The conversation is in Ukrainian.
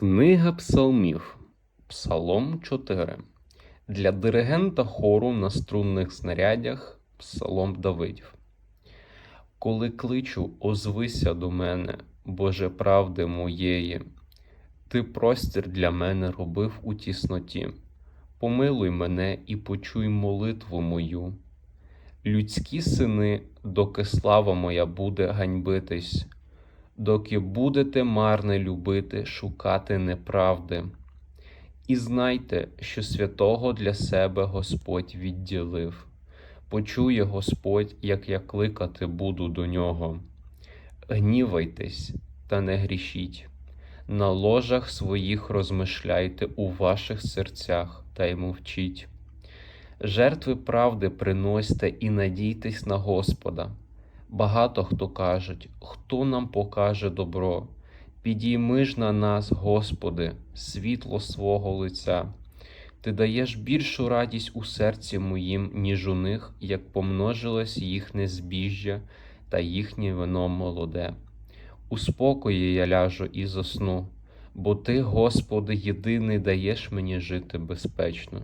Книга Псалмів, Псалом 4. Для диригента хору на струнних снарядях Псалом Давидів. Коли кличу, озвися до мене, Боже правди моєї, Ти простір для мене робив у тісноті. Помилуй мене і почуй молитву мою. Людські сини, доки слава моя буде ганьбитись, доки будете марне любити, шукати неправди. І знайте, що святого для себе Господь відділив. Почує Господь, як я кликати буду до нього. Гнівайтесь та не грішіть. На ложах своїх розмишляйте у ваших серцях та й мовчіть. Жертви правди приносьте і надійтесь на Господа. Багато хто кажуть, хто нам покаже добро. Підійми ж на нас, Господи, світло свого лиця. Ти даєш більшу радість у серці моїм, ніж у них, як помножилось їхнє збіжжя та їхнє вино молоде. У спокої я ляжу і засну, бо Ти, Господи, єдиний даєш мені жити безпечно.